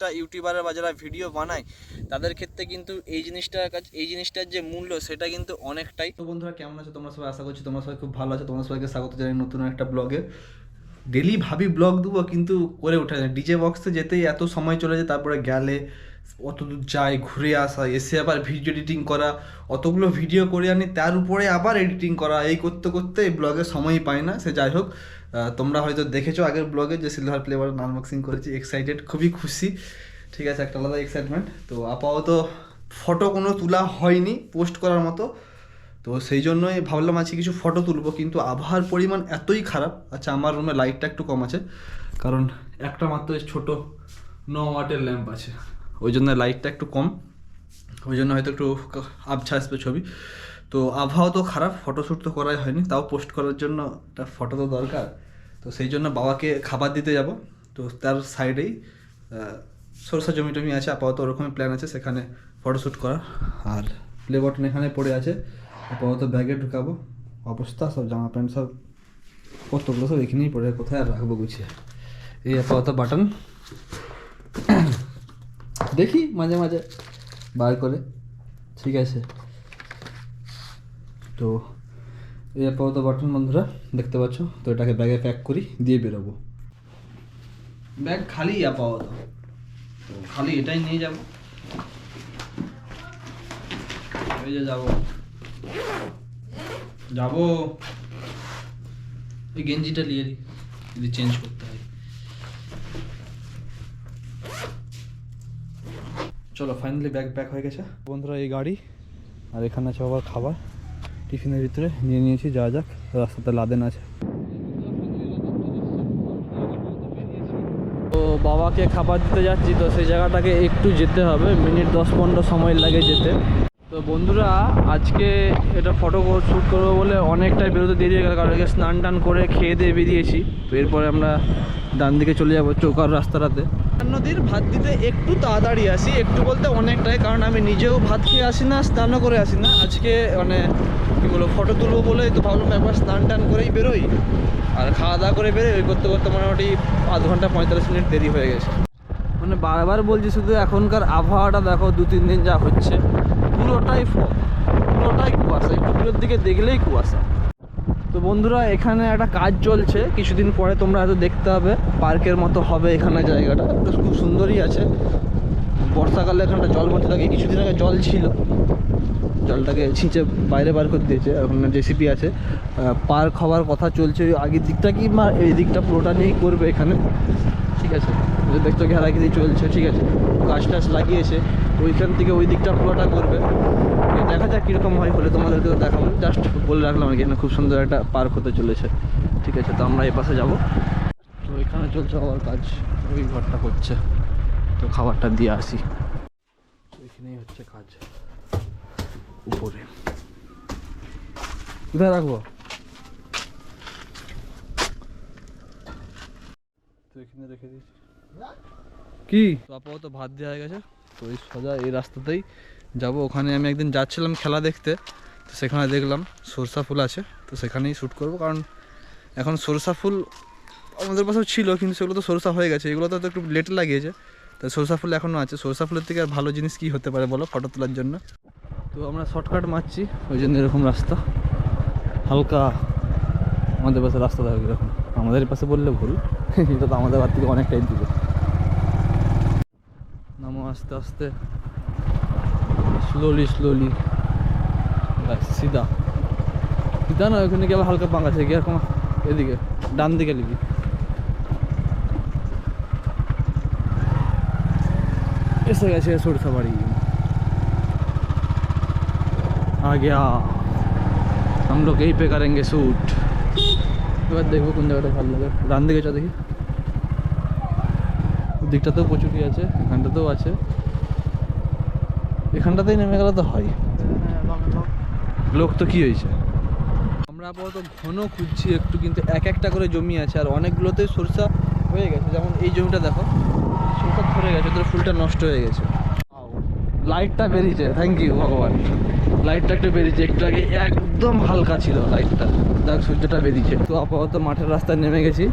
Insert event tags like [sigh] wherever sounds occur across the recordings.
প্রত্যেকটা ইউটিউবারের বা যারা ভিডিও বানায়, তাদের ক্ষেত্রে কিন্তু এই জিনিসটার কাছে এই জিনিসটার যে মূল্য, সেটা কিন্তু অনেকটাই তো বন্ধুরা, কেমন আছো? তোমরা সবাই আশা করছি তোমরা সবাই খুব ভালো আছো। তোমরা সবাইকে স্বাগত জানাই নতুন একটা ব্লগে। ডেলি ভাবি ব্লগ দেবো, কিন্তু করে ওঠে না। ডিজে বক্সে যেতেই এত সময় চলে যায়, তারপরে গেলে অত দূর যাই, ঘুরে আসা, এসে আবার ভিডিও এডিটিং করা, অতগুলো ভিডিও করে আনি, তার উপরে আবার এডিটিং করা, এই করতে করতে এই ব্লগে সময়ই পায় না। সে যাই হোক তোমরা হয়তো দেখেছ আগের ব্লগে যে সিলভার প্লেবার আনবক্সিং করেছি এক্সাইটেড খুবই খুশি। ঠিক আছে, একটা আলাদা এক্সাইটমেন্ট তো আপাতত ফটো কোনো তোলা হয়নি পোস্ট করার মতো। তো সেই জন্যই ভাবলাম আজকে কিছু ফটো তুলবো, কিন্তু আবহাওয়ার পরিমাণ এতই খারাপ। আচ্ছা আমার রুমে লাইটটা একটু কম আছে, কারণ একটা মাত্র ছোট ন ওয়াটের ল্যাম্প আছে। ওই জন্য লাইটটা একটু কম। ওই জন্য হয়তো একটু আবছা আসবে ছবি। তো আবহাওয়া তো খারাপ ফটোশ্যুট তো করাই হয়নি, তাও পোস্ট করার জন্য একটা ফটো তো দরকার। তো সেই জন্য বাবাকে খাবার দিতে যাব, তো তার সাইডেই সরষা জমি টমি আছে, আপাতত ওরকমই প্ল্যান আছে, সেখানে ফটোশ্যুট করার। আর প্লে বটন এখানে পড়ে আছে, আপাতত ব্যাগে ঢুকাবো। অবস্থা সব জামা প্যান্ট সব, কতগুলো সব এখানেই পড়ে, কোথায় আর রাখব গুছিয়ে? এই আপাতত বাটন [coughs] দেখি মাঝে মাঝে, বার করে। ঠিক আছে। তো এই আপাতত বাটন বন্ধুরা, দেখতে পাচ্ছ? তো এটাকে ব্যাগে প্যাক করি, দিয়ে বেরোবো। ব্যাগ খালি আপাতত। তো খালি এটাই নিয়ে যাব। এই যে যাব। যাব। এই গেঞ্জিটা নিয়ে দিই যদি চেঞ্জ করতে হয়। চলো ফাইনালি ব্যাগ প্যাক হয়ে গেছে। বন্ধুরা, এই গাড়ি। আর এখানে আছে আবার খাবার। টিফিনের ভিতরে নিয়ে নিয়েছি, যা যাক, রাস্তাতে লাদেন আছে। তো বাবাকে খাবার দিতে যাচ্ছি, তো সেই জায়গাটাকে একটু যেতে হবে, মিনিট দশ পনেরো সময় লাগে যেতে। তো বন্ধুরা, আজকে এটা ফটো শ্যুট করব বলে অনেকটাই বেরোতে দেরি হয়ে গেল, কারণ স্নান টান করে খেয়ে দিয়ে বেরিয়েছি। তো এরপরে আমরা ডান দিকে চলে যাব, চৌকার রাস্তাটাতে। নদীর ভাত দিতে একটু তাড়াতাড়ি আসি, একটু বলতে অনেকটাই, কারণ আমি নিজেও ভাত খেয়ে আসি না, স্নানও করে আসি না। আজকে মানে কী বলব ফটো তুলবো বলে তো ভাবলাম একবার স্নান টান করেই বেরোই। আর খাওয়া দাওয়া করে বেরোই, ওই করতে করতে মোটামুটি আধ ঘণ্টা পঁয়তাল্লিশ মিনিট দেরি হয়ে গেছে। মানে বারবার বলছি শুধু এখনকার আবহাওয়াটা দেখো, দু তিন দিন যা হচ্ছে, পুরোটাই ফগ পুরোটাই কুয়াশা, একটু দিকে দেখলেই কুয়াশা। বন্ধুরা, এখানে একটা কাজ চলছে। কিছুদিন পরে তোমরা হয়তো দেখতে হবে পার্কের মতো হবে এখানে জায়গাটা। খুব সুন্দরই আছে। বর্ষাকালে এখানটা জল ভর্তি থাকে। কিছুদিন আগে জল ছিল। জলটাকে ছিঁচে বাইরে বার করে দিয়েছে। এখন জেসিপি আছে। পার্ক হওয়ার কথা চলছে। আগের দিকটা কি মা, এই দিকটা পুরোটা নিয়েই করবে এখানে। ঠিক আছে। দেখছ ঘেরাঘিরি চলছে। ঠিক আছে। গাছ টাছ লাগিয়েছে। ওইখান থেকে ওই দিকটা পুরোটা করবে দেখা যাক কীরকম হয় হলে তোমাদেরকে দেখাবো। জাস্ট বলে রাখলাম এখানে খুব সুন্দর একটা পার্ক হতে চলেছে। ঠিক আছে তো আমরা এই পাশে যাব। তো এখানে চলছে আবার কাজ ওই ঘরটা করছে তো খাবারটা দিয়ে আসি। এখানেই হচ্ছে কাজ। উপরে। কোথায় রাখব? তো এখানে রেখে দিয়েছি কি? তো আপাতত ভাত দেওয়া হয়ে গেছে। তো এই সোজা এই রাস্তাতেই যাব। ওখানে আমি একদিন যাচ্ছিলাম খেলা দেখতে, তো সেখানে দেখলাম সরষা ফুল আছে, তো সেখানেই শ্যুট করব। কারণ এখন সরষা ফুল আমাদের পাশেও ছিল, কিন্তু সেগুলো তো সরষা হয়ে গেছে। এগুলো তো একটু লেট লাগিয়েছে, তো সরষা ফুল এখনও আছে। সরষা ফুলের থেকে আর ভালো জিনিস কি হতে পারে বলো ফটো তোলার জন্য? তো আমরা শর্টকাট মারছি, ওই জন্য এরকম রাস্তা। হালকা আমাদের পাশে রাস্তা থাকে এরকম আমাদের পাশে বললে ভুল [laughs] এটা তো আমাদের বাড়ি থেকে অনেকটাই নামো আস্তে আস্তে স্লোলি স্লোলি ব্যাস সিধা সিধা না ওখানে কি আবার হালকা পাঙ্ক আছে কি এরকম এদিকে ডান দিকে লিখি এসে গেছে সরষা বাড়ি आ गया हम लोग यहीं पे करेंगे शूट এবার দেখবো কোন জায়গাটা ভালো লাগে ডান দিকে চা দেখি দিকটাতেও প্রচুরই আছে, এখানটাতেও আছে। এখানটাতেই নেমে গেলে তো হয়। লোক তো কি হয়েছে? আমরা আপাতত ঘন খুঁজছি একটু, কিন্তু এক একটা করে জমি আছে, আর অনেকগুলোতে সরষা হয়ে গেছে। যেমন এই জমিটা দেখো, সরষা ধরে গেছে তোর ফুলটা নষ্ট হয়ে গেছে। লাইটটা বেরিয়েছে থ্যাংক ইউ ভগবান। লাইটটা একটু বেরিয়েছে, একটু আগে একদম হালকা ছিল লাইটটা দেখ, সূর্যটা বেরিয়েছে। তো আপাতত মাঠের রাস্তায় নেমে গেছি।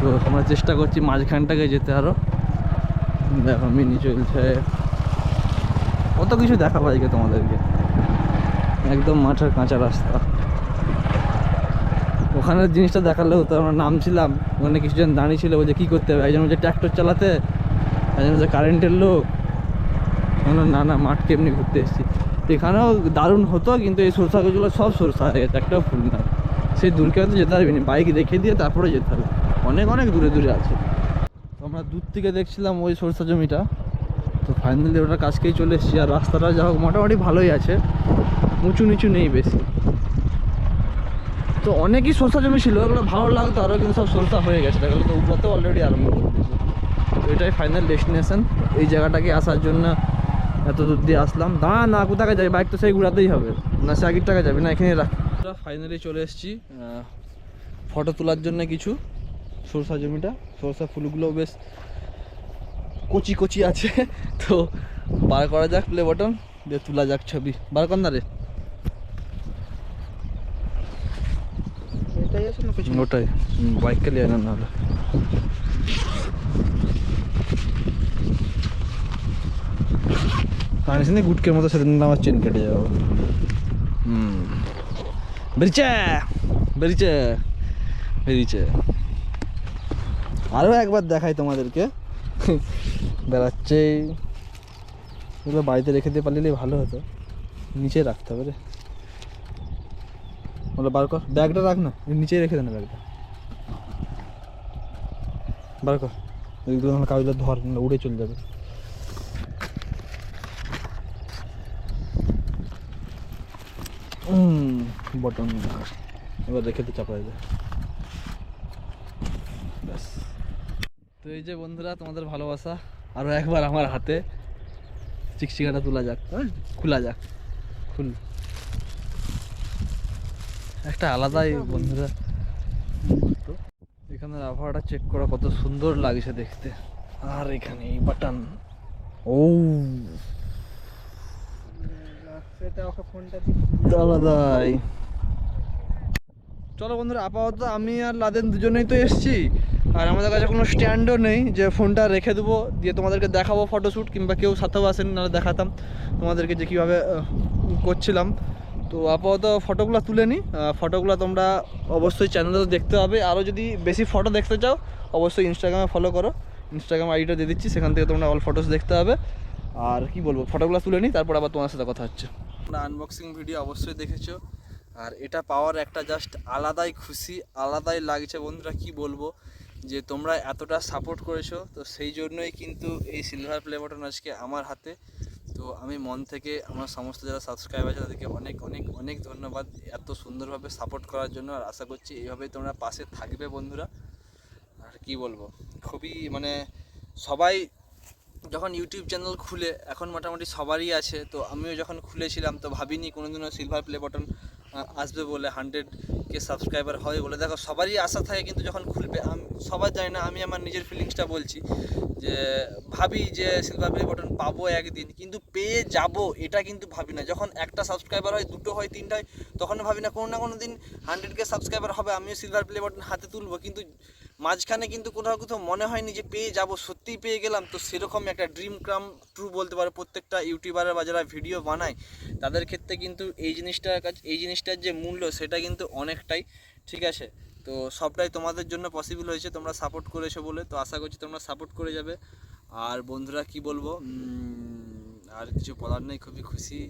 তো আমরা চেষ্টা করছি মাঝখানটাকে যেতে আরও দেখো, মিনি চলছে। কত কিছু দেখাবো আজকে তোমাদেরকে। একদম মাঠের কাঁচা রাস্তা। ওখানের জিনিসটা দেখালে হতো আমরা নামছিলাম। ওখানে কিছুজন দাঁড়িয়ে ছিল, বলছে, কী করতে হবে? একজন হচ্ছে ট্র্যাক্টর চালাতে। একজন হচ্ছে কারেন্টের লোক। না না, মাঠ কেমনি ঘুরতে এসেছি। এখানেও দারুণ হতো, কিন্তু এই সরষা গাছগুলো সব সরষা হয়ে গেছে, একটাও ফুল না সেই দূরকে তো যেতে পারবি বাইক রেখে দিয়ে তারপরে যেতে হবে। অনেক অনেক দূরে দূরে আছে। তো আমরা দূর থেকে দেখছিলাম ওই সরষা জমিটা। তো ফাইনালি ওটার কাছকেই চলে এসেছি আর রাস্তাটা যা হোক, মোটামুটি ভালোই আছে। উঁচু নিচু নেই বেশি। তো অনেকই সরষা জমি ছিল ওগুলো ভালো লাগতো আরও কিন্তু সব সরষা হয়ে গেছে। গেলো তো উপরতে অলরেডি আরম্ভ করে দিয়েছে। তো এটাই ফাইনাল ডেস্টিনেশন এই জায়গাটাকে আসার জন্য এত দূর দিয়ে আসলাম। দাঁড়া না কোথাকে যাই বাইক তো সেই ঘুরাতেই হবে। না, সে আগের টাকা যাবে, না এখানে রাখ। ফাইনালি চলে এসেছি ফটো তোলার জন্য কিছু। সরষা জমিটা সরষা ফুলগুলো বেশ কচি কচি আছে। [laughs] তো বার করা যাক প্লে বটন দিয়ে তোলা যাক ছবি। বার কর না রে। ওটাই বাইক কে লিয়ে না নাহলে। আনিস নি গুটকের মতো সেদিন আমার চেন কেটে যাব। হুম। বেরিয়েছে বেরিয়েছে বেরিয়েছে। আরও একবার দেখাই তোমাদেরকে। বেড়াচ্ছে। এগুলো বাড়িতে রেখে দিয়ে পারলে ভালো হতো। নিচে রাখতে হবে রে। বলো বার কর। ব্যাগটা রাখ না। নিচেই রেখে দে না ব্যাগটা। বার কর। ওইগুলো আমার কাগজটা ধর উড়ে চলে যাবে। বটন এবার রেখে তো চাপা যায় ব্যাস। তো এই যে বন্ধুরা, তোমাদের ভালোবাসা। আরও একবার আমার হাতে। চিকচিকাটা তোলা যাক হ্যাঁ? খোলা যাক, খুল। একটা আলাদাই বন্ধুরা। এখানের আবহাওয়াটা চেক করা কত সুন্দর লাগছে দেখতে। আর এখানে এই বাটন ও চলো বন্ধুরা, আপাতত আমি আর লাদেন দুজনেই তো এসছি। আর আমাদের কাছে কোনো স্ট্যান্ডও নেই যে ফোনটা রেখে দেবো, দিয়ে তোমাদেরকে দেখাবো ফটোশ্যুট কিংবা কেউ সাথেও আসেন, নাহলে দেখাতাম। তোমাদেরকে যে কীভাবে করছিলাম। তো আপাতত ফটোগুলো তুলে নিই ফটোগুলো তোমরা অবশ্যই চ্যানেলে দেখতে হবে আরও যদি বেশি ফটো দেখতে চাও, অবশ্যই ইনস্টাগ্রামে ফলো করো। ইনস্টাগ্রাম আইডিটা দিয়ে দিচ্ছি, সেখান থেকে তোমরা অল ফটোস দেখতে হবে আর কি বলব, ফটোগুলো তুলে নিই তারপর আবার তোমার সাথে কথা হচ্ছে। তোমরা আনবক্সিং ভিডিও অবশ্যই দেখেছ। আর এটা পাওয়ার একটা জাস্ট আলাদাই খুশি, আলাদাই লাগছে। বন্ধুরা, কি বলব? যে তোমরা এতটা সাপোর্ট করেছ, তো সেই জন্যই কিন্তু এই সিলভার প্লে বাটন আজকে আমার হাতে। তো আমি মন থেকে আমার সমস্ত যারা সাবস্ক্রাইব আছে, তাদেরকে অনেক অনেক অনেক ধন্যবাদ এত সুন্দরভাবে সাপোর্ট করার জন্য। আর আশা করছি এইভাবেই তোমরা পাশে থাকবে বন্ধুরা। আর কি বলব, খুবই মানে সবাই যখন ইউটিউব চ্যানেল খুলে, এখন মোটামুটি সবারই আছে। তো আমিও যখন খুলেছিলাম, তো ভাবিনি কোনোদিনও সিলভার প্লে বাটন আসবে বলে হান্ড্রেড কে সাবস্ক্রাইবার হবে বলে। দেখো, সবারই আশা থাকে কিন্তু যখন খুলবে, আমি সবাই জানি না, আমি আমার নিজের ফিলিংসটা বলছি যে, ভাবি যে সিলভার প্লে বটন পাবো একদিন, কিন্তু পেয়ে যাব, এটা কিন্তু ভাবি না। যখন একটা সাবস্ক্রাইবার হয়, দুটো হয়, তিনটা হয় তখন ভাবি না, কোনো না কোনো দিন হান্ড্রেড কে সাবস্ক্রাইবার হবে, আমিও সিলভার প্লে বটন হাতে তুলবো। কিন্তু মাঝখানে কিন্তু কোথাও কোথাও মনে হয়নি যে পেয়ে যাব, সত্যিই পেয়ে গেলাম। তো সেরকম একটা ড্রিম ক্রাম ট্রু বলতে পারো। প্রত্যেকটা ইউটিউবারের বা যারা ভিডিও বানায়, তাদের ক্ষেত্রে কিন্তু এই জিনিসটার কাছে এই জিনিসটার যে মূল্য, সেটা কিন্তু অনেকটাই, ঠিক আছে? তো সবটাই তোমাদের জন্য পসিবল হয়েছে। তোমরা সাপোর্ট করেছ বলে, তো আশা করছি তোমরা সাপোর্ট করে যাবে। আর বন্ধুরা, কি বলব? আর কিছু বলার নেই, খুবই খুশি।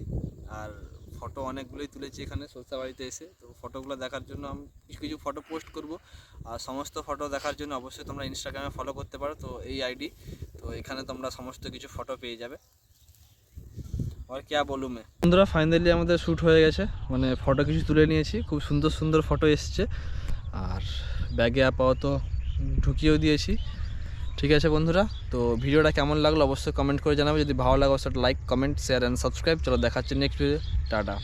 আর ফটো অনেকগুলোই তুলেছি এখানে, সরষা বাড়িতে এসে। তো ফটোগুলো দেখার জন্য আমি কিছু কিছু ফটো পোস্ট করব। আর সমস্ত ফটো দেখার জন্য অবশ্যই তোমরা ইনস্টাগ্রামে ফলো করতে পারো, তো এই আইডি তো এখানে তোমরা সমস্ত কিছু ফটো পেয়ে যাবে। আর ক্যা বলু মে বন্ধুরা ফাইনালি আমাদের শ্যুট হয়ে গেছে। মানে ফটো কিছু তুলে নিয়েছি। খুব সুন্দর সুন্দর ফটো এসছে। আর ব্যাগে আপাতত ঢুকিয়েও দিয়েছি। ঠিক আছে বন্ধুরা? তো ভিডিওটা কেমন লাগল অবশ্যই কমেন্ট করে জানাবে। যদি ভালো লাগে, অবশ্যই like comment share and subscribe চলো দেখাচ্ছি নেক্সট ভিডিও টাটা।